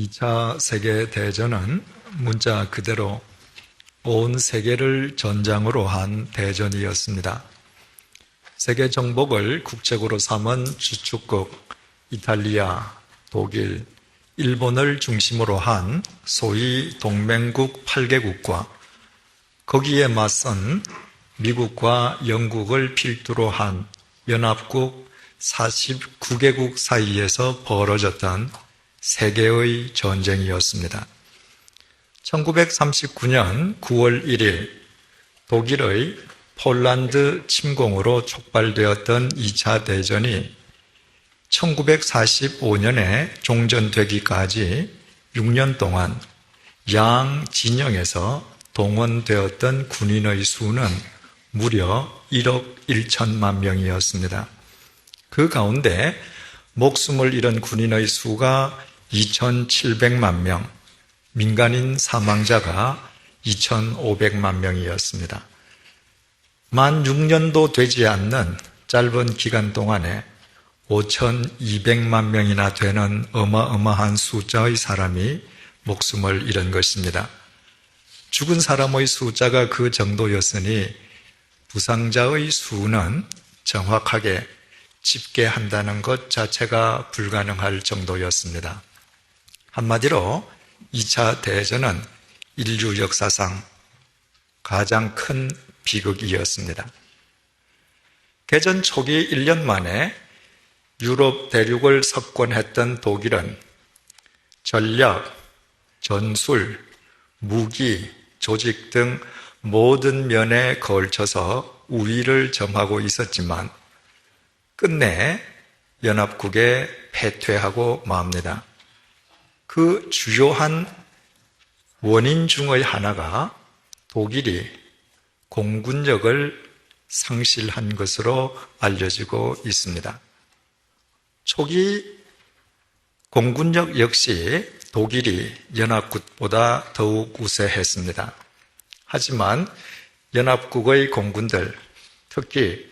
2차 세계대전은 문자 그대로 온 세계를 전장으로 한 대전이었습니다. 세계 정복을 국적으로 삼은 주축국 이탈리아, 독일, 일본을 중심으로 한 소위 동맹국 8개국과 거기에 맞선 미국과 영국을 필두로 한 연합국 49개국 사이에서 벌어졌던 세계의 전쟁이었습니다. 1939년 9월 1일 독일의 폴란드 침공으로 촉발되었던 2차 대전이 1945년에 종전되기까지 6년 동안 양 진영에서 동원되었던 군인의 수는 무려 1억 1천만 명이었습니다. 그 가운데 목숨을 잃은 군인의 수가 2,700만 명, 민간인 사망자가 2,500만 명이었습니다. 만 6년도 되지 않는 짧은 기간 동안에 5,200만 명이나 되는 어마어마한 숫자의 사람이 목숨을 잃은 것입니다. 죽은 사람의 숫자가 그 정도였으니 부상자의 수는 정확하게 집계한다는 것 자체가 불가능할 정도였습니다. 한마디로 2차 대전은 인류 역사상 가장 큰 비극이었습니다. 개전 초기 1년 만에 유럽 대륙을 석권했던 독일은 전략, 전술, 무기, 조직 등 모든 면에 걸쳐서 우위를 점하고 있었지만 끝내 연합국에 패퇴하고 맙니다. 그 주요한 원인 중의 하나가 독일이 공군력을 상실한 것으로 알려지고 있습니다. 초기 공군력 역시 독일이 연합국보다 더욱 우세했습니다. 하지만 연합국의 공군들, 특히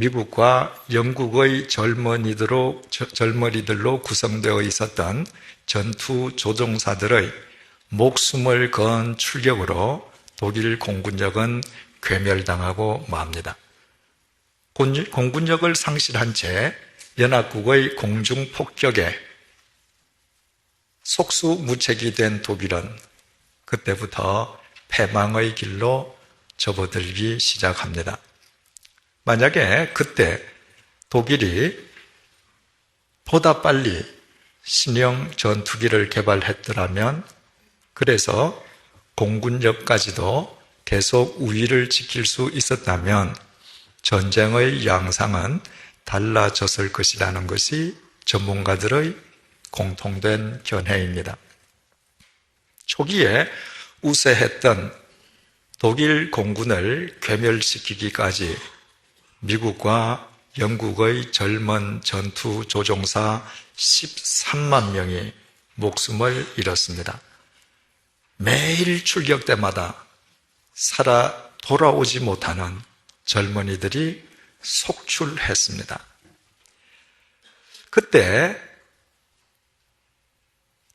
미국과 영국의 젊은이들로, 젊은이들로 구성되어 있었던 전투 조종사들의 목숨을 건 출격으로 독일 공군력은 괴멸당하고 맙니다. 공군력을 상실한 채 연합국의 공중 폭격에 속수무책이 된 독일은 그때부터 패망의 길로 접어들기 시작합니다. 만약에 그때 독일이 보다 빨리 신형 전투기를 개발했더라면 그래서 공군력까지도 계속 우위를 지킬 수 있었다면 전쟁의 양상은 달라졌을 것이라는 것이 전문가들의 공통된 견해입니다. 초기에 우세했던 독일 공군을 괴멸시키기까지 미국과 영국의 젊은 전투 조종사 13만 명이 목숨을 잃었습니다. 매일 출격 때마다 살아 돌아오지 못하는 젊은이들이 속출했습니다. 그때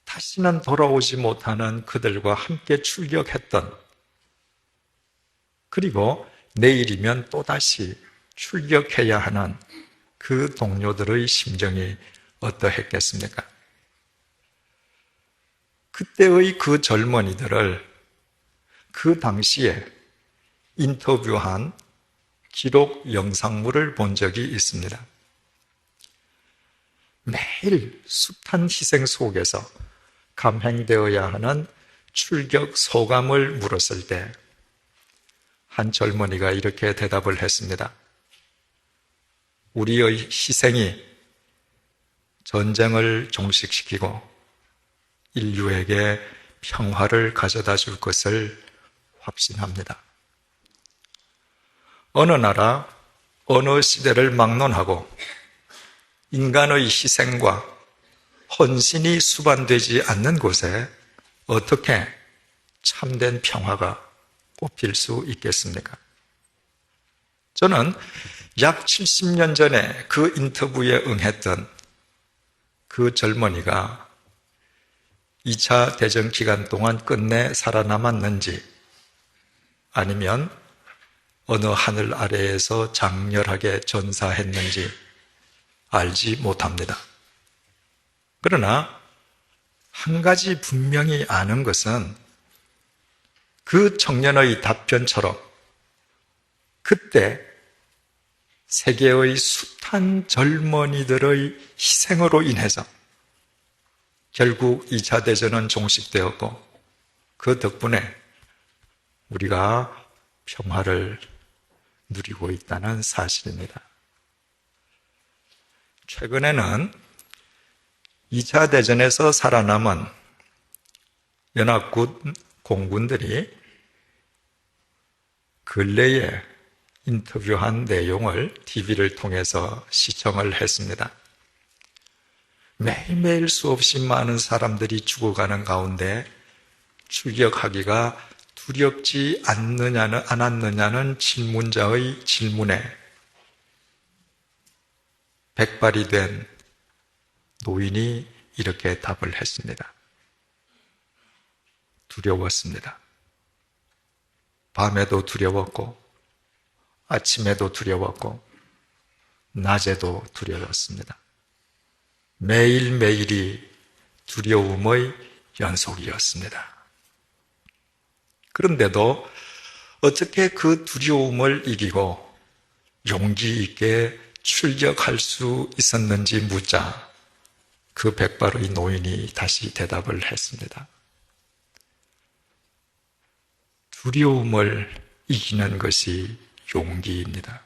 다시는 돌아오지 못하는 그들과 함께 출격했던 그리고 내일이면 또다시 출격해야 하는 그 동료들의 심정이 어떠했겠습니까? 그때의 그 젊은이들을 그 당시에 인터뷰한 기록 영상물을 본 적이 있습니다. 매일 숱한 희생 속에서 감행되어야 하는 출격 소감을 물었을 때 한 젊은이가 이렇게 대답을 했습니다. 우리의 희생이 전쟁을 종식시키고 인류에게 평화를 가져다 줄 것을 확신합니다. 어느 나라, 어느 시대를 막론하고 인간의 희생과 헌신이 수반되지 않는 곳에 어떻게 참된 평화가 꼽힐 수 있겠습니까? 저는 약 70년 전에 그 인터뷰에 응했던 그 젊은이가 2차 대전 기간 동안 끝내 살아남았는지 아니면 어느 하늘 아래에서 장렬하게 전사했는지 알지 못합니다. 그러나 한 가지 분명히 아는 것은 그 청년의 답변처럼 그때 세계의 숱한 젊은이들의 희생으로 인해서 결국 2차 대전은 종식되었고 그 덕분에 우리가 평화를 누리고 있다는 사실입니다. 최근에는 2차 대전에서 살아남은 연합군 공군들이 근래에 인터뷰한 내용을 TV를 통해서 시청을 했습니다. 매일매일 수없이 많은 사람들이 죽어가는 가운데 출격하기가 두렵지 않느냐는, 않았느냐는 질문자의 질문에 백발이 된 노인이 이렇게 답을 했습니다. 두려웠습니다. 밤에도 두려웠고, 아침에도 두려웠고, 낮에도 두려웠습니다. 매일매일이 두려움의 연속이었습니다. 그런데도 어떻게 그 두려움을 이기고 용기 있게 출격할 수 있었는지 묻자 그 백발의 노인이 다시 대답을 했습니다. 두려움을 이기는 것이 용기입니다.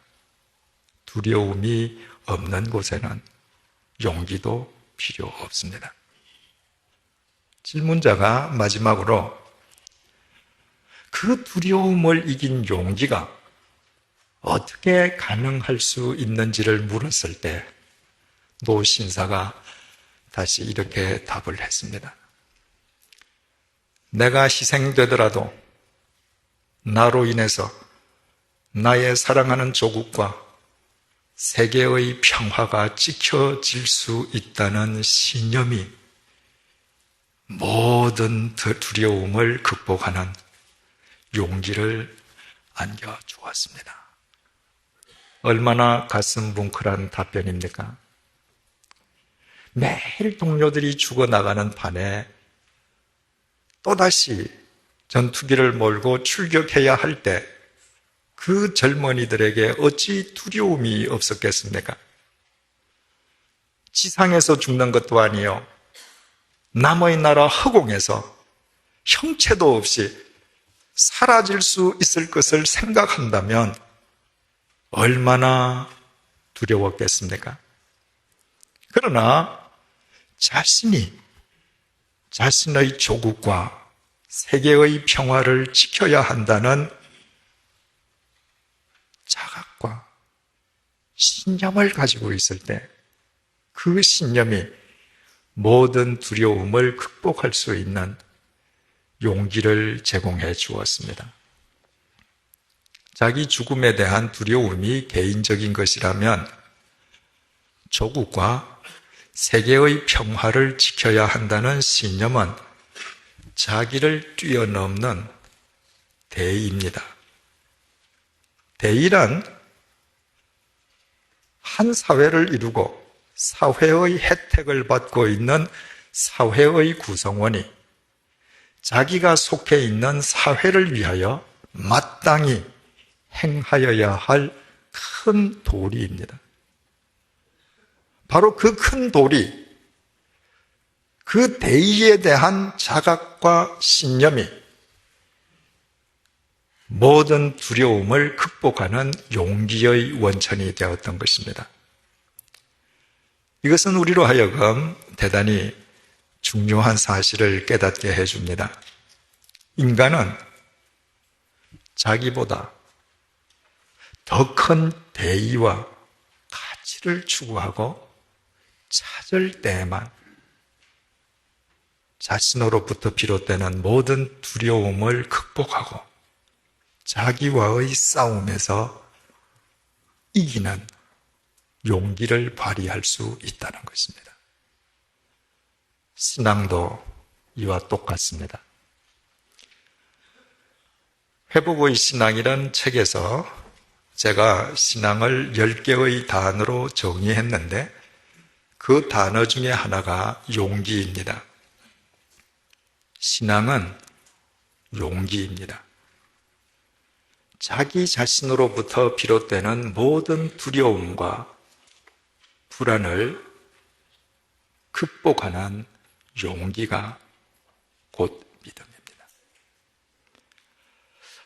두려움이 없는 곳에는 용기도 필요 없습니다. 질문자가 마지막으로 그 두려움을 이긴 용기가 어떻게 가능할 수 있는지를 물었을 때 노 신사가 다시 이렇게 답을 했습니다. 내가 희생되더라도 나로 인해서 나의 사랑하는 조국과 세계의 평화가 지켜질 수 있다는 신념이 모든 두려움을 극복하는 용기를 안겨주었습니다. 얼마나 가슴 뭉클한 답변입니까? 매일 동료들이 죽어나가는 판에 또다시 전투기를 몰고 출격해야 할 때 그 젊은이들에게 어찌 두려움이 없었겠습니까? 지상에서 죽는 것도 아니요. 남의 나라 허공에서 형체도 없이 사라질 수 있을 것을 생각한다면 얼마나 두려웠겠습니까? 그러나 자신이 자신의 조국과 세계의 평화를 지켜야 한다는 자각과 신념을 가지고 있을 때 그 신념이 모든 두려움을 극복할 수 있는 용기를 제공해 주었습니다. 자기 죽음에 대한 두려움이 개인적인 것이라면 조국과 세계의 평화를 지켜야 한다는 신념은 자기를 뛰어넘는 대의입니다. 대의란 한 사회를 이루고 사회의 혜택을 받고 있는 사회의 구성원이 자기가 속해 있는 사회를 위하여 마땅히 행하여야 할 큰 도리입니다. 바로 그 큰 도리, 그 대의에 대한 자각과 신념이 모든 두려움을 극복하는 용기의 원천이 되었던 것입니다. 이것은 우리로 하여금 대단히 중요한 사실을 깨닫게 해줍니다. 인간은 자기보다 더 큰 대의와 가치를 추구하고 찾을 때에만 자신으로부터 비롯되는 모든 두려움을 극복하고 자기와의 싸움에서 이기는 용기를 발휘할 수 있다는 것입니다. 신앙도 이와 똑같습니다. 회복의 신앙이란 책에서 제가 신앙을 10개의 단어로 정의했는데 그 단어 중에 하나가 용기입니다. 신앙은 용기입니다. 자기 자신으로부터 비롯되는 모든 두려움과 불안을 극복하는 용기가 곧 믿음입니다.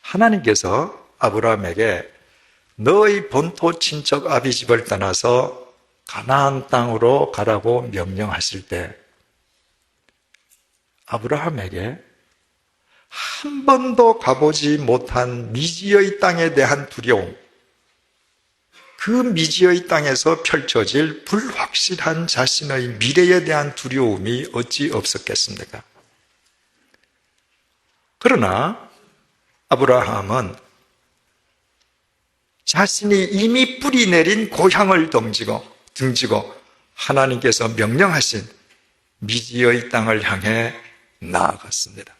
하나님께서 아브라함에게 너의 본토 친척 아비집을 떠나서 가나안 땅으로 가라고 명령하실 때 아브라함에게 한 번도 가보지 못한 미지의 땅에 대한 두려움, 그 미지의 땅에서 펼쳐질 불확실한 자신의 미래에 대한 두려움이 어찌 없었겠습니까? 그러나 아브라함은 자신이 이미 뿌리 내린 고향을 등지고, 등지고 하나님께서 명령하신 미지의 땅을 향해 나아갔습니다.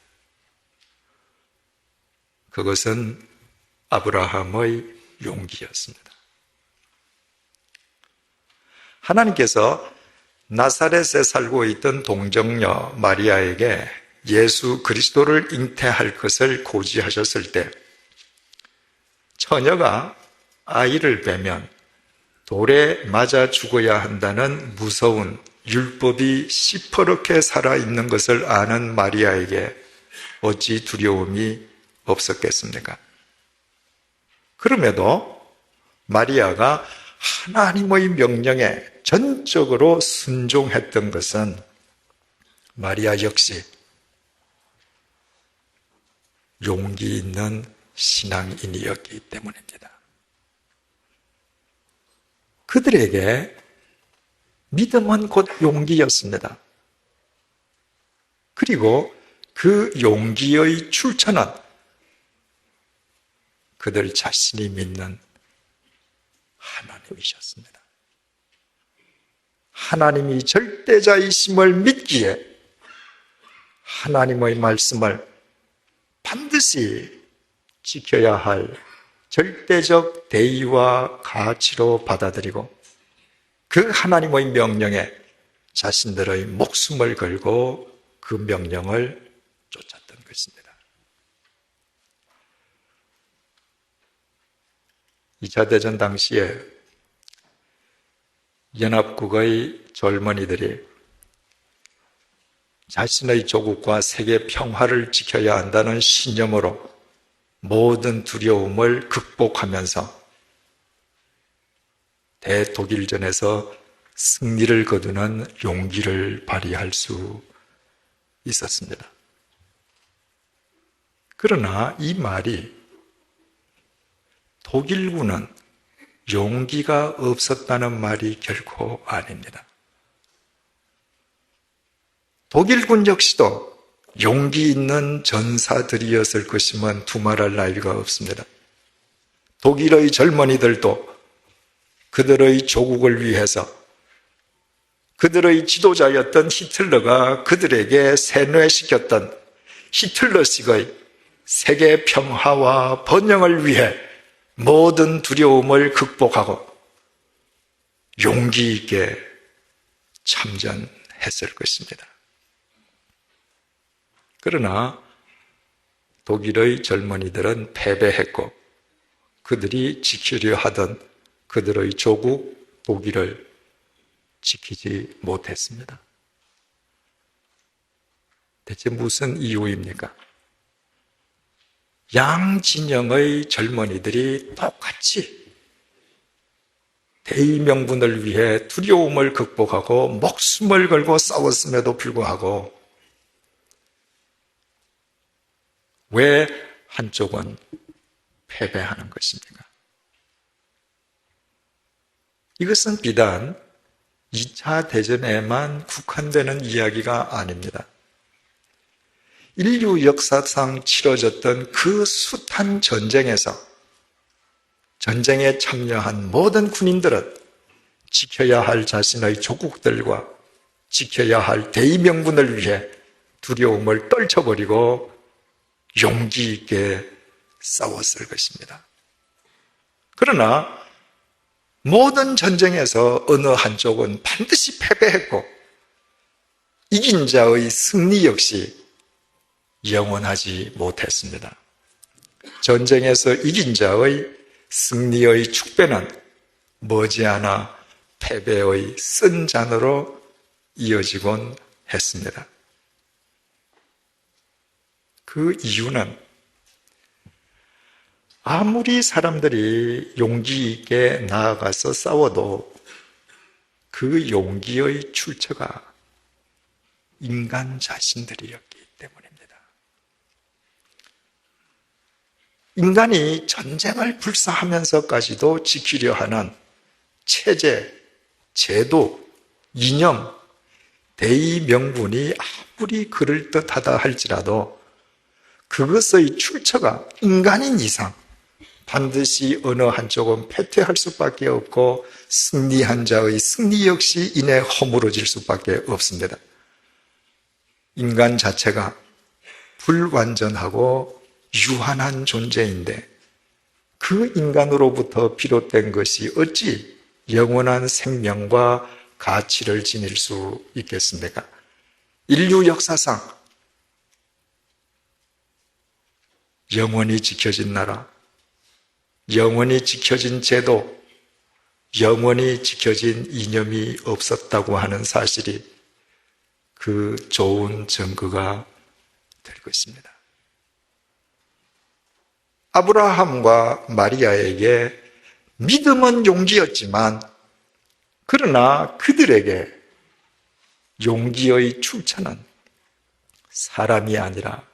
그것은 아브라함의 용기였습니다. 하나님께서 나사렛에 살고 있던 동정녀 마리아에게 예수 그리스도를 잉태할 것을 고지하셨을 때 처녀가 아이를 빼면 돌에 맞아 죽어야 한다는 무서운 율법이 시퍼렇게 살아있는 것을 아는 마리아에게 어찌 두려움이 없었겠습니까? 그럼에도 마리아가 하나님의 명령에 전적으로 순종했던 것은 마리아 역시 용기 있는 신앙인이었기 때문입니다. 그들에게 믿음은 곧 용기였습니다. 그리고 그 용기의 출처는 그들 자신이 믿는 하나님이셨습니다. 하나님이 절대자이심을 믿기에 하나님의 말씀을 반드시 지켜야 할 절대적 대의와 가치로 받아들이고 그 하나님의 명령에 자신들의 목숨을 걸고 그 명령을 쫓았던 것입니다. 2차 대전 당시에 연합국의 젊은이들이 자신의 조국과 세계 평화를 지켜야 한다는 신념으로 모든 두려움을 극복하면서 대독일전에서 승리를 거두는 용기를 발휘할 수 있었습니다. 그러나 이 말이 독일군은 용기가 없었다는 말이 결코 아닙니다. 독일군 역시도 용기 있는 전사들이었을 것이면 두말할 나위가 없습니다. 독일의 젊은이들도 그들의 조국을 위해서 그들의 지도자였던 히틀러가 그들에게 세뇌시켰던 히틀러식의 세계 평화와 번영을 위해 모든 두려움을 극복하고 용기 있게 참전했을 것입니다. 그러나 독일의 젊은이들은 패배했고 그들이 지키려 하던 그들의 조국 독일을 지키지 못했습니다. 대체 무슨 이유입니까? 양 진영의 젊은이들이 똑같이 대의 명분을 위해 두려움을 극복하고 목숨을 걸고 싸웠음에도 불구하고 왜 한쪽은 패배하는 것입니까? 이것은 비단 2차 대전에만 국한되는 이야기가 아닙니다. 인류 역사상 치러졌던 그 숱한 전쟁에서 전쟁에 참여한 모든 군인들은 지켜야 할 자신의 조국들과 지켜야 할 대의명분을 위해 두려움을 떨쳐버리고 용기 있게 싸웠을 것입니다. 그러나 모든 전쟁에서 어느 한쪽은 반드시 패배했고 이긴 자의 승리 역시 영원하지 못했습니다. 전쟁에서 이긴 자의 승리의 축배는 머지않아 패배의 쓴 잔으로 이어지곤 했습니다. 그 이유는 아무리 사람들이 용기 있게 나아가서 싸워도 그 용기의 출처가 인간 자신들이었기 때문입니다. 인간이 전쟁을 불사하면서까지도 지키려 하는 체제, 제도, 이념, 대의 명분이 아무리 그럴듯하다 할지라도 그것의 출처가 인간인 이상 반드시 어느 한쪽은 패퇴할 수밖에 없고 승리한 자의 승리 역시 이내 허물어질 수밖에 없습니다. 인간 자체가 불완전하고 유한한 존재인데 그 인간으로부터 비롯된 것이 어찌 영원한 생명과 가치를 지닐 수 있겠습니까? 인류 역사상 영원히 지켜진 나라, 영원히 지켜진 제도, 영원히 지켜진 이념이 없었다고 하는 사실이 그 좋은 증거가 될 것입니다. 아브라함과 마리아에게 믿음은 용기였지만, 그러나 그들에게 용기의 출처는 사람이 아니라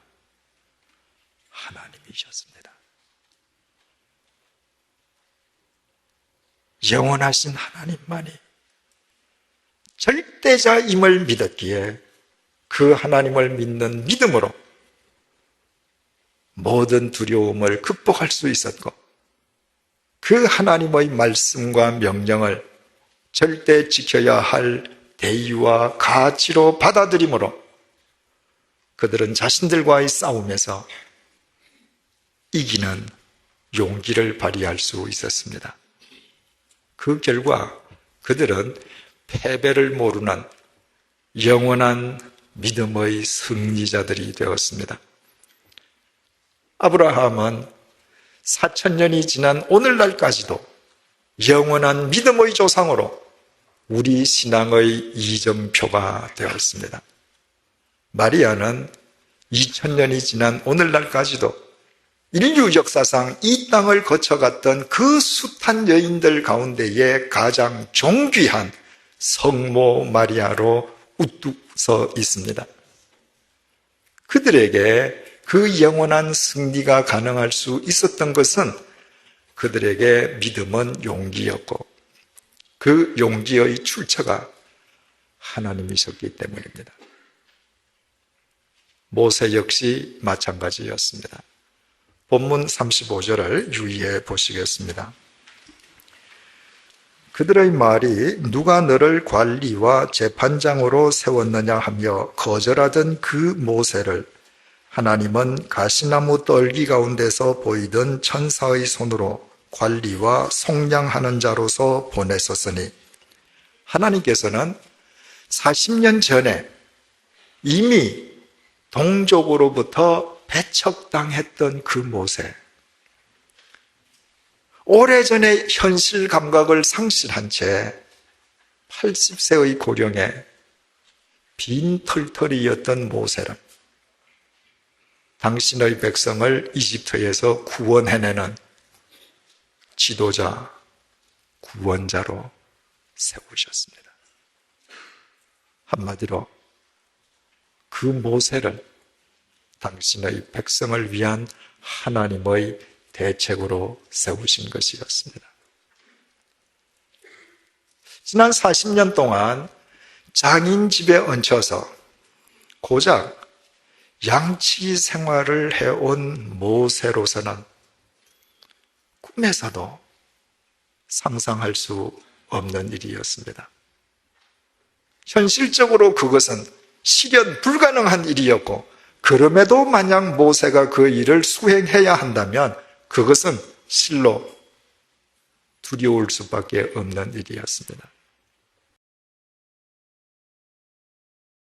하나님이셨습니다. 영원하신 하나님만이 절대자임을 믿었기에 그 하나님을 믿는 믿음으로 모든 두려움을 극복할 수 있었고 그 하나님의 말씀과 명령을 절대 지켜야 할 대의와 가치로 받아들임으로 그들은 자신들과의 싸움에서 이기는 용기를 발휘할 수 있었습니다. 그 결과 그들은 패배를 모르는 영원한 믿음의 승리자들이 되었습니다. 아브라함은 4천 년이 지난 오늘날까지도 영원한 믿음의 조상으로 우리 신앙의 이정표가 되었습니다. 마리아는 2000년이 지난 오늘날까지도 인류 역사상 이 땅을 거쳐갔던 그 숱한 여인들 가운데에 가장 존귀한 성모 마리아로 우뚝 서 있습니다. 그들에게 그 영원한 승리가 가능할 수 있었던 것은 그들에게 믿음은 용기였고 그 용기의 출처가 하나님이셨기 때문입니다. 모세 역시 마찬가지였습니다. 본문 35절을 유의해 보시겠습니다. 그들의 말이 누가 너를 관리와 재판장으로 세웠느냐 하며 거절하던 그 모세를 하나님은 가시나무 떨기 가운데서 보이던 천사의 손으로 관리와 속량하는 자로서 보내셨으니 하나님께서는 40년 전에 이미 동족으로부터 배척당했던 그 모세, 오래전에 현실 감각을 상실한 채 80세의 고령에 빈 털털이였던 모세는 당신의 백성을 이집트에서 구원해내는 지도자, 구원자로 세우셨습니다. 한마디로 그 모세를 당신의 백성을 위한 하나님의 대책으로 세우신 것이었습니다. 지난 40년 동안 장인 집에 얹혀서 고작 양치기 생활을 해온 모세로서는 꿈에서도 상상할 수 없는 일이었습니다. 현실적으로 그것은 실현 불가능한 일이었고 그럼에도 만약 모세가 그 일을 수행해야 한다면 그것은 실로 두려울 수밖에 없는 일이었습니다.